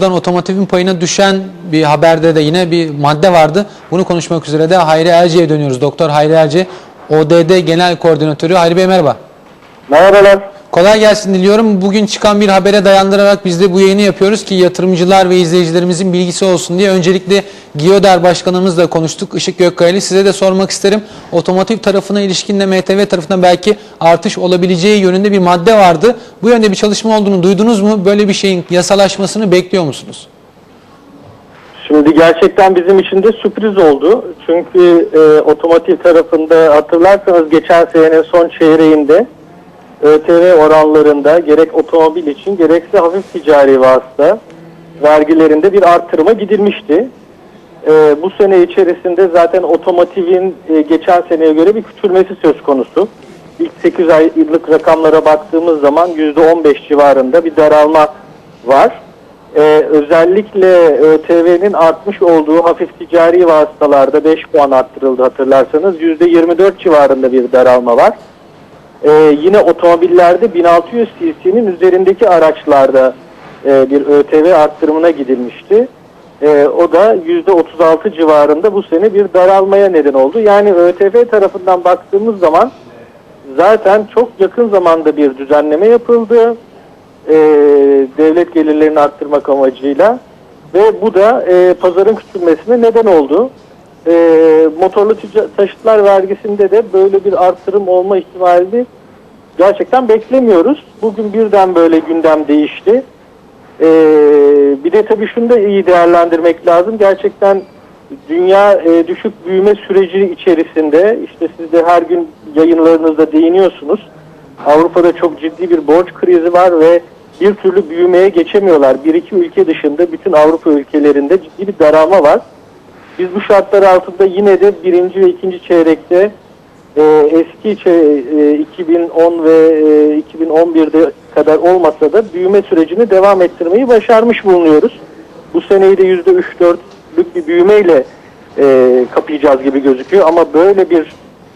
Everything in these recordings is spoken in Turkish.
Buradan otomotivin payına düşen bir haberde de yine bir madde vardı. Bunu konuşmak üzere de Hayri Erce'ye dönüyoruz. Doktor Hayri Erce, ODD Genel Koordinatörü. Hayri Bey merhaba. Merhabalar. Kolay gelsin diliyorum. Bugün çıkan bir habere dayandırarak biz de bu yayını yapıyoruz ki yatırımcılar ve izleyicilerimizin bilgisi olsun diye. Öncelikle Giyoder Başkanımızla konuştuk. Işık Gökkaya'lı. Size de sormak isterim. Otomotiv tarafına ilişkin de MTV tarafından belki artış olabileceği yönünde bir madde vardı. Bu yönde bir çalışma olduğunu duydunuz mu? Böyle bir şeyin yasalaşmasını bekliyor musunuz? Şimdi gerçekten bizim için de sürpriz oldu. Çünkü e, otomotiv tarafında hatırlarsanız geçen senenin son çeyreğinde ÖTV oranlarında gerek otomobil için gerekse hafif ticari vasıta vergilerinde bir artırıma gidilmişti. E, bu sene içerisinde zaten otomotivin e, geçen seneye göre bir küçülmesi söz konusu. İlk 8 aylık rakamlara baktığımız zaman %15 civarında bir daralma var. Ee, özellikle ÖTV'nin artmış olduğu hafif ticari vasıtalarda 5 puan arttırıldı hatırlarsanız. %24 civarında bir daralma var. Ee, yine otomobillerde 1600 cc'nin üzerindeki araçlarda e, bir ÖTV arttırımına gidilmişti. Ee, o da %36 civarında bu sene bir daralmaya neden oldu. Yani ÖTV tarafından baktığımız zaman zaten çok yakın zamanda bir düzenleme yapıldı e, devlet gelirlerini arttırmak amacıyla ve bu da e, pazarın küçülmesine neden oldu. E, motorlu taşıtlar vergisinde de böyle bir artırım olma ihtimalini gerçekten beklemiyoruz. Bugün birden böyle gündem değişti. E, bir de tabii şunu da iyi değerlendirmek lazım. Gerçekten dünya e, düşük büyüme süreci içerisinde işte siz de her gün yayınlarınızda değiniyorsunuz. Avrupa'da çok ciddi bir borç krizi var ve bir türlü büyümeye geçemiyorlar. Bir iki ülke dışında bütün Avrupa ülkelerinde ciddi bir daralma var. Biz bu şartlar altında yine de birinci ve ikinci çeyrekte e, eski e, 2010 ve e, 2011'de kadar olmasa da büyüme sürecini devam ettirmeyi başarmış bulunuyoruz. Bu seneyi de %3-4'lük bir büyümeyle e, kapayacağız gibi gözüküyor ama böyle bir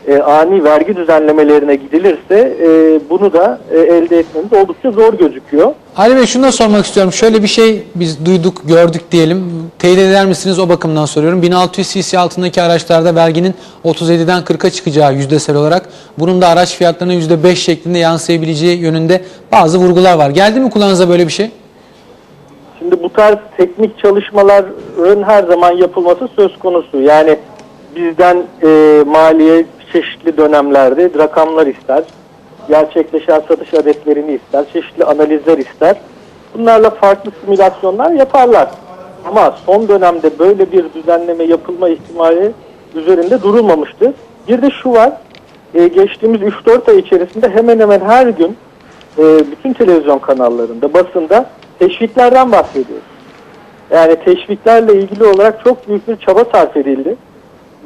e, ani vergi düzenlemelerine gidilirse e, bunu da e, elde etmemiz oldukça zor gözüküyor. Ali Bey şunu da sormak istiyorum. Şöyle bir şey biz duyduk, gördük diyelim. Teyit eder misiniz o bakımdan soruyorum. 1600 cc altındaki araçlarda verginin 37'den 40'a çıkacağı yüzdesel olarak bunun da araç fiyatlarına %5 şeklinde yansıyabileceği yönünde bazı vurgular var. Geldi mi kulağınıza böyle bir şey? Şimdi bu tarz teknik çalışmaların her zaman yapılması söz konusu. Yani bizden e, maliye çeşitli dönemlerde rakamlar ister, gerçekleşen satış adetlerini ister, çeşitli analizler ister. Bunlarla farklı simülasyonlar yaparlar. Ama son dönemde böyle bir düzenleme yapılma ihtimali üzerinde durulmamıştı. Bir de şu var, e, geçtiğimiz 3-4 ay içerisinde hemen hemen her gün e, bütün televizyon kanallarında, basında teşviklerden bahsediyoruz. Yani teşviklerle ilgili olarak çok büyük bir çaba sarf edildi.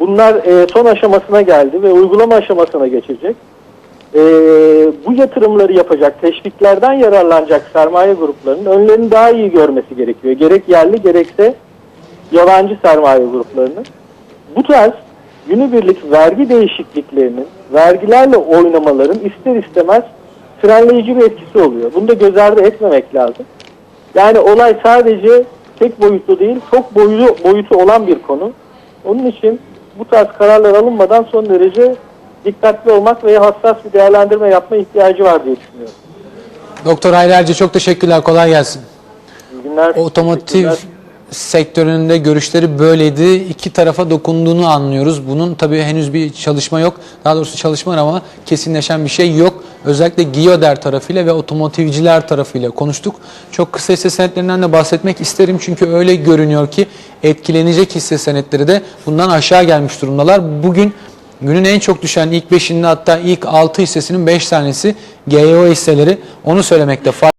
Bunlar e, son aşamasına geldi ve uygulama aşamasına geçecek. E, bu yatırımları yapacak, teşviklerden yararlanacak sermaye gruplarının önlerini daha iyi görmesi gerekiyor. Gerek yerli gerekse yabancı sermaye gruplarının. Bu tarz günübirlik vergi değişikliklerinin, vergilerle oynamaların ister istemez frenleyici bir etkisi oluyor. Bunu da göz ardı etmemek lazım. Yani olay sadece tek boyutlu değil, çok boyutu, boyutu olan bir konu. Onun için bu tarz kararlar alınmadan son derece dikkatli olmak ve hassas bir değerlendirme yapma ihtiyacı var diye düşünüyorum. Doktor Hayri Erce çok teşekkürler. Kolay gelsin. İyi günler. Otomotiv. Sektöründe görüşleri böyleydi. İki tarafa dokunduğunu anlıyoruz. Bunun tabii henüz bir çalışma yok. Daha doğrusu çalışma var ama kesinleşen bir şey yok. Özellikle Giyoder tarafıyla ve otomotivciler tarafıyla konuştuk. Çok kısa hisse senetlerinden de bahsetmek isterim. Çünkü öyle görünüyor ki etkilenecek hisse senetleri de bundan aşağı gelmiş durumdalar. Bugün Günün en çok düşen ilk 5'inde hatta ilk 6 hissesinin 5 tanesi GEO hisseleri. Onu söylemekte fayda